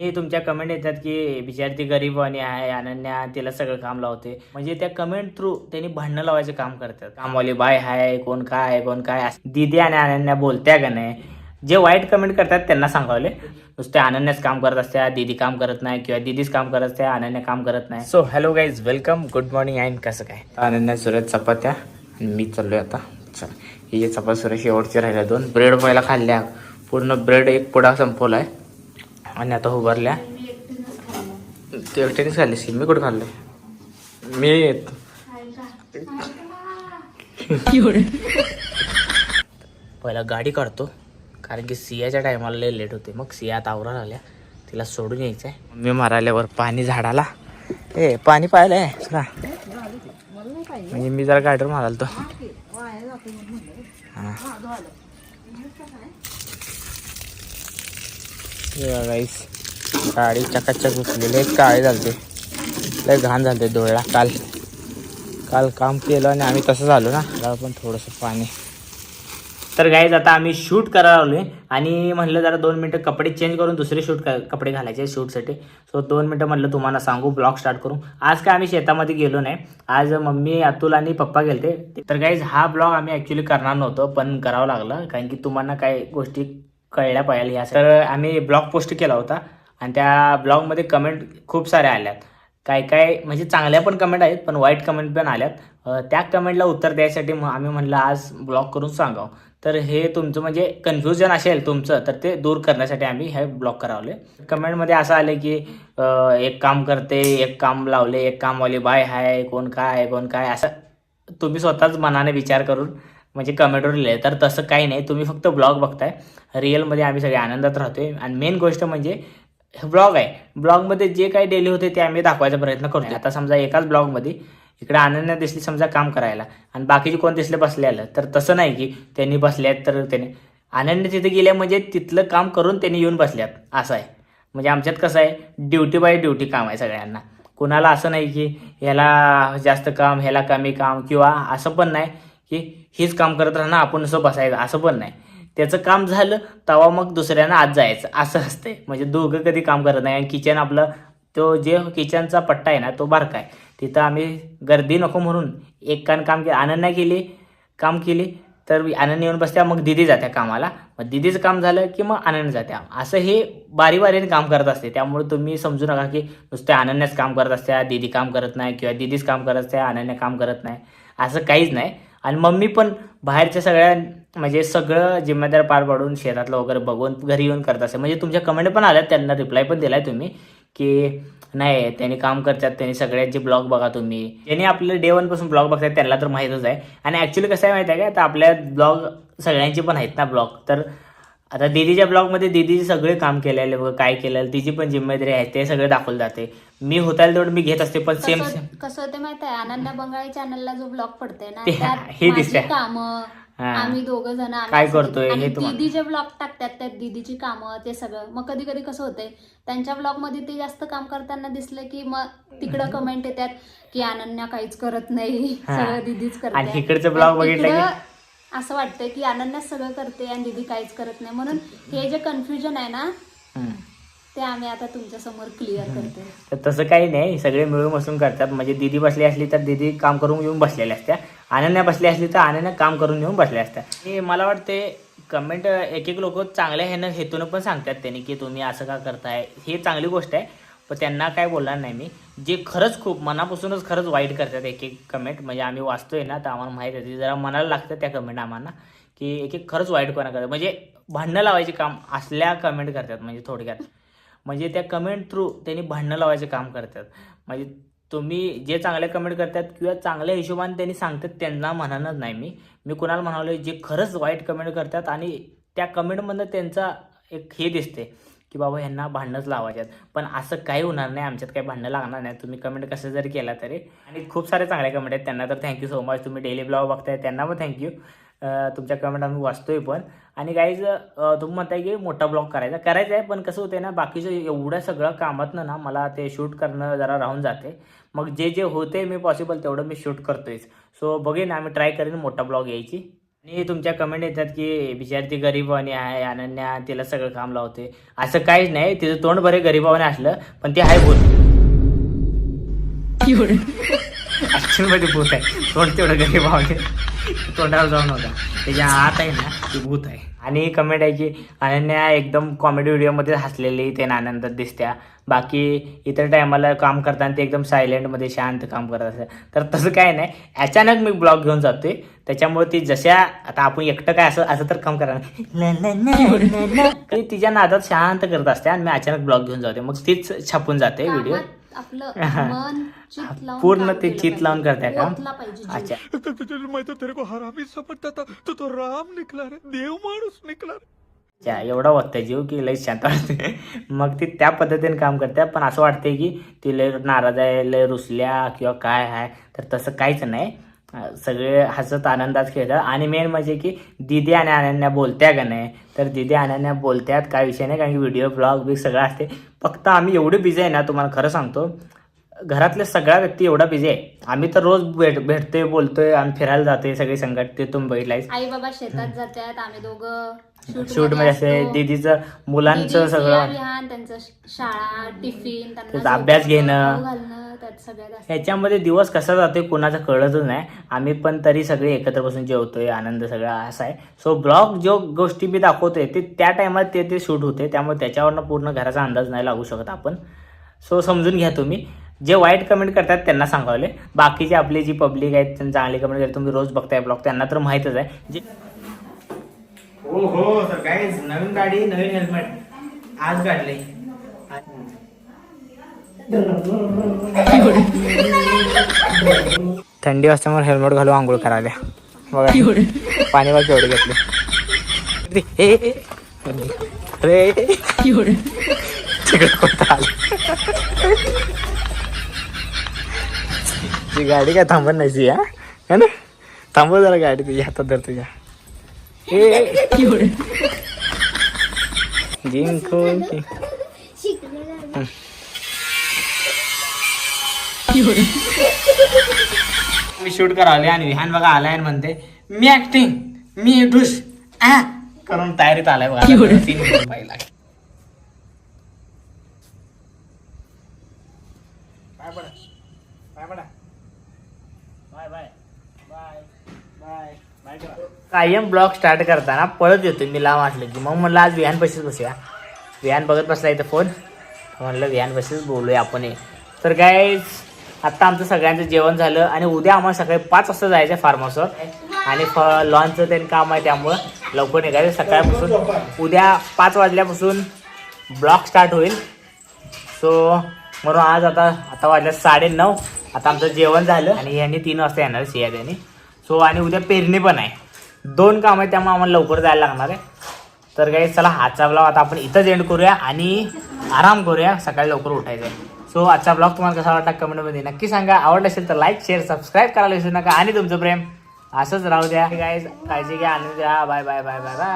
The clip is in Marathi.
हे तुमच्या कमेंट येतात की बिचारी ती गरीब आणि आहे अनन्या तिला सगळं काम लावते. म्हणजे त्या कमेंट थ्रू त्यांनी भांडणं लावायचे काम करतात. कामवाली बाय हाय कोण काय आहे कोण काय आहे. दीदी आणि अनन्या बोलत्या का नाही? जे वाईट कमेंट करतात त्यांना सांगावले. नुसते अनन्याच काम करत असत्या दीदी काम करत नाही किंवा दीदीच काम करत असत्या अनन्या काम करत नाही. So hello guys welcome good morning and कसं काय? अनन्या सुरत चपात्या. आणि मी चाललोय आता. चल ही जे चपात सुरत शेवटचे राहिल्या दोन. ब्रेड पहिला खाल्ल्या. पूर्ण ब्रेड एक पुडा संपवलाय. आणि आता उभारल्या. ते एकट्यानेच खाल्ली सी मी कुठं खाल्लंय? मी पहिला गाडी काढतो कारण की सियाच्या टायमाला लय लेट होते. मग सिया आता आवरा आल्या तिला सोडून यायचंय. मी मारायल्यावर पाणी झाडाला. ए पाणी पाहिलंय. चला. म्हणजे मी जरा गाडीवर माराल तो हा. गाईस गाडी चकाचक उचलेली आहे. काळे झालते. लय घाण झालते डोळ्याला. काल काल काम केलं आणि आम्ही तसं झालो ना. जरा पण थोडंसं पाणी. तर गाईज आता आम्ही शूट करायला आलोय. आणि म्हणलं जरा दोन मिनटं कपडे चेंज करून दुसरे शूट कपडे घालायचे शूटसाठी सो दोन मिनटं म्हणलं तुम्हाला सांगू ब्लॉग स्टार्ट करू. आज काय आम्ही शेतामध्ये गेलो नाही. आज मम्मी अतुल आणि पप्पा गेलते. तर गाईज हा ब्लॉग आम्ही ॲक्च्युली करणार नव्हतो पण करावं लागलं. कारण की तुम्हाला काही गोष्टी कळल्या पाहिजे ह्या तर आम्ही ब्लॉग पोस्ट केला होता आणि त्या ब्लॉगमध्ये कमेंट खूप साऱ्या आल्यात. काय काय म्हणजे चांगल्या पण कमेंट आहेत पण वाईट कमेंट पण आल्यात. त्या कमेंटला उत्तर द्यायसाठी मग आम्ही म्हणलं आज ब्लॉग करून सांगावं. तर हे तुमचं म्हणजे कन्फ्युजन असेल तुमचं तर ते दूर करण्यासाठी आम्ही हे ब्लॉग करावले. कमेंटमध्ये असं आलं की एक काम करते एक काम लावले एक कामवाली बाय हाय कोण काय कोण काय असं तुम्ही स्वतःच मनाने विचार करून म्हणजे कमेंटवर लिहिले तर तसं काही नाही. तुम्ही फक्त ब्लॉग बघताय. रिअलमध्ये आम्ही सगळे आनंदात राहतोय. आणि मेन गोष्ट म्हणजे ब्लॉग आहे. ब्लॉगमध्ये जे काही डेली होते ते आम्ही दाखवायचा प्रयत्न करतो आता समजा एकाच ब्लॉगमध्ये इकडे अनन्या दिसली समजा काम करायला. आणि बाकीचे कोण दिसले बसलेलं. तर तसं नाही की त्यांनी बसल्यात तर त्याने अनन्या तिथे गेल्या म्हणजे तिथलं काम करून त्यांनी येऊन बसल्यात. असं आहे. म्हणजे आमच्यात कसं आहे ड्युटी बाय ड्युटी काम आहे सगळ्यांना. कुणाला असं नाही की ह्याला जास्त काम ह्याला कमी काम किंवा असं पण नाही. की हेच काम करत राहणं आपण असं बसायचं असं पण नाही. त्याचं काम झालं तेव्हा मग दुसऱ्यांना आत जायचं. असं असतंय. म्हणजे दोघं कधी काम करत नाही. आणि किचन आपलं तो जे किचनचा पट्टा आहे ना तो बारका आहे. तिथं आम्ही गर्दी नको म्हणून एक कान काम केलं अनन्या केली काम केली तर आनंद येऊन बसत्या मग दिदी जात्या कामाला. मग दिदीचं काम झालं की मग आनंद जात्या. असं हे बारी बारीने काम करत असते. त्यामुळे तुम्ही समजू नका की नुसते आनंदच काम करत असत्या दिदी काम करत नाही किंवा दिदीच काम करत असत्या अनन्या काम करत नाही. असं काहीच नाही. आणि मम्मी पण बाहेरच्या सगळ्या म्हणजे सगळं जिम्मेदार पार पाडून शेतातलं वगैरे बघून घरी येऊन करत असे म्हणजे तुमच्या कमेंट पण आल्यात त्यांना रिप्लाय पण दिलाय तुम्ही की नाही त्यांनी काम करतात त्यांनी सगळ्यांचे ब्लॉग बघा तुम्ही. ज्यांनी आपले डे वनपासून ब्लॉग बघतात त्यांना तर माहीतच आहे. आणि ॲक्च्युली कसं आहे माहिती आहे का आता आपल्या ब्लॉग सगळ्यांचे पण आहेत ना ब्लॉग तर आता दीदीच्या ब्लॉगमध्ये दीदीचे सगळे काम केलेले बघ काय केलेलं तिची पण जिम्मेदारी आहे ते सगळं दाखवलं जाते. मी होताल तेवढं मी घेत असते पण सेम सेम कसं कसं होते माहीत आहे अनन्या बंगाळी चॅनलला जो ब्लॉग पडतोय ना ते- हे दिसतंय. कामं हा. आम्ही दोघं जण काय करतोय हे तुम्हाला- दीदी जे ब्लॉग टाकतात त्यात दीदीची कामं ते सगळं मग कधी कधी कसं होतंय त्यांच्या ब्लॉगमध्ये ते जास्त काम करताना दिसलं की मग तिकडं कमेंट येतात की अनन्या काहीच करत नाही हा. सगळं दीदीच करते आणि इकडचं blog बघितलं की- असं वाटतंय की अनन्या सगळं करते आणि दीदी काहीच करत नाही म्हणून हे जे कन्फ्युजन आहे ना हम्म. ते आम्ही आता तुमच्यासमोर क्लिअर करतोय. तर तसं काही नाही सगळे मिळून बसून करतात. म्हणजे दीदी बसली असली तर दीदी काम करून येऊन बसलेल्या असत्या. अनन्या बसली असली तर अनन्या काम करून येऊन बसल्या असत्या. आणि मला वाटते कमेंट एक एक लोक चांगल्या ह्यानं हेतून पण सांगतात त्यांनी की तुम्ही असं का करताय. हे चांगली गोष्ट आहे. पण त्यांना काय बोलणार नाही मी. जे खरंच खूप मनापासूनच खरंच वाईट करतात एक एक कमेंट म्हणजे आम्ही वाचतोय ना तर आम्हाला माहीत आहे. जरा मनाला लागतं त्या कमेंट आम्हाला की एक एक खरंच वाईटपणा करतात म्हणजे भांडणं लावायचे काम असल्या कमेंट करतात म्हणजे थोडक्यात. म्हणजे त्या कमेंट थ्रू त्यांनी भांडणं लावायचे काम करतात. म्हणजे तुम्ही जे चांगले कमेंट करतात किंवा चांगल्या हिशोबाने त्यांनी सांगतात त्यांना म्हणणंच नाही मी. मी कुणाला म्हणालो जे खरंच वाईट कमेंट करतात आणि त्या कमेंटमधनं त्यांचा एक हे दिसते की बाबा ह्यांना भांडणंच लावायच्यात. पण असं काही होणार नाही आमच्यात काही भांडणं लागणार नाही. तुम्ही कमेंट कसं जरी केला तरी. आणि खूप सारे चांगले कमेंट आहेत. त्यांना तर थँक्यू सो मच तुम्ही डेली ब्लॉग बघताय त्यांना पण थँक्यू तुमच्या कमेंट आम्ही वाचतोय पण. आणि गाईज तुम्ही म्हणताय की मोठा ब्लॉग करायचा. करायचा आहे पण कसं होतंय ना बाकीचं एवढ्या सगळं कामातनं ना मला ते शूट करणं जरा राहून जाते. मग जे जे होते मी पॉसिबल तेवढं मी शूट करतोयच. सो बघेन आम्ही ट्राय करेन मोठा ब्लॉग यायची. आणि तुमच्या कमेंट येतात की बिचारी ती आहे अनन्या तिला सगळं काम लावते. असं काहीच नाही तिचं तोंड बरे गरीबावाने असलं पण ते आहे बोल ऍक्च्युअलमध्ये भूत आहे. तोंड तेवढं गरीबावाने तोंडावर जाऊ नका त्याच्या आत आहे ना ती भूत आहे. आणि कमेंट आहे की अनन्या एकदम कॉमेडी व्हिडिओमध्ये हसलेली ते आनंदात दिसत्या. बाकी इतर टायमाला काम करताना ते एकदम सायलेंटमध्ये शांत काम करत असते तर तसं काय नाही. अचानक मी ब्लॉग घेऊन जातोय. त्याच्यामुळे ती जशा आता आपण एकटं काय असं असं तर काम करा ती तिच्या नादात शांत करत असते आणि मी अचानक ब्लॉग घेऊन जाते मग तीच छापून जाते व्हिडिओ आपलं मन चित लावून पूर्ण ते चित. लावून करते काम ओतला पाहिजे जीव. अच्छा. मैं तो तेरे को हरामी समझता था. तू तो राम निकला रे देव माणूस निकला रे. अच्छा एवढा वाटतं जीव की लई शांत वाटते मग ती त्या पद्धतीने काम करते पण असं वाटतंय की ती लय नाराज आहे लय रुसल्या किंवा काय आहे तर तसं काहीच नाही. सगळे हसत आनंदात खेळतात. आणि मेन म्हणजे की दिदी आणि अनन्या बोलत्या का नाही? तर दिदी अनन्या बोलत्यात काय विषय नाही कारण की व्हिडिओ ब्लॉग बी सगळं असते. फक्त आम्ही एवढे बिझी आहे ना तुम्हाला खरं सांगतो घरातल्या सगळ्या व्यक्ती एवढा बिझी आहे. आम्ही तर रोज भेट भेटतोय बोलतोय आम्ही फिरायला जाते सगळे संकट ते तुम्ही बघितलायस आई बाबा शेतात जातात आम्ही दोघं शूटमध्ये असे असतो. दीदीचं मुलांचं सगळं. त्यांचं शाळा टिफिन त्याचा अभ्यास घेणं. सगळ्यात. ह्याच्यामध्ये दिवस कसा जातोय कुणाचं कळतच नाही. आम्ही पण तरी सगळे एकत्र बसून जेवतोय आनंद सगळा असा आहे. सो ब्लॉग जो गोष्टी मी दाखवतोय ते त्या टायमात ते ते शूट होते. त्यामुळे त्याच्यावरनं पूर्ण घराचा अंदाज नाही लागू शकत आपण. सो समजून घ्या तुम्ही. जे वाईट कमेंट करतात त्यांना सांगावले. बाकीचे आपली जी पब्लिक आहेत त्यांनी चांगली कमेंट करतात तुम्ही रोज बघताय ब्लॉग त्यांना तर माहीतच आहे. जे हो हो तर काय नवीन गाडी नवीन हेल्मेट आज काढले थंडी असल्यामुळे हेल्मेट घालून आंघोळ करायला. बघा. पाणी बघ केवढे घेतले. अरे. तिकडे ती गाडी काय थांबत नाही ती, हा? है ना? थांबव जरा गाडी तुझ्या हातात धर तुझ्या. ए, जिंको मी शूट करावले आणि विहान बघा आलाय आणि म्हणते मी ऍक्टिंग मी ढुस आ? करून तयारीत आलाय बघा. करून पाहिला. बाय बाय पडा. Bye bye. Bye bye. Bye कायम ब्लॉग स्टार्ट करताना पळत येतो मी लांब असलं की. मग म्हणलं आज विहान पशीच बसूया. विहान बघत बसला इथं फोन. म्हणलं विहान पशीच बोलूया आपण हे. तर काय आत्ता आमचं सगळ्यांचं जेवण झालं आणि उद्या आम्हाला सकाळी पाच वाजता जायचं आहे फार्म हाऊसवर आणि फ लॉनचं त्यांनी काम आहे त्यामुळं लवकर निघायचं. सकाळपासून उद्या पाच वाजल्यापासून ब्लॉक स्टार्ट होईल. सो म्हणून आज आता आता वाजल्या साडे नऊ. आता आमचं जेवण झालं आणि यांनी तीन वाजता येणार सिया त्यांनी. सो आणि उद्या पेरणी पण आहे. दोन काम आहे त्यामुळे आम्हाला लवकर जायला लागणार आहे. तर काही चला आजचा ब्लॉग आता आपण इथंच एंड करूया आणि आराम करूया. सकाळी लवकर उठायचं आहे. सो आजचा ब्लॉग तुम्हाला कसा वाटला कमेंटमध्ये नक्की सांगा. आवडला असेल तर लाईक शेअर सबस्क्राईब करायला विसरू नका. आणि तुमचं प्रेम असंच राहू द्या. गाईज काळजी घ्या आनंद द्या bye bye bye bye bye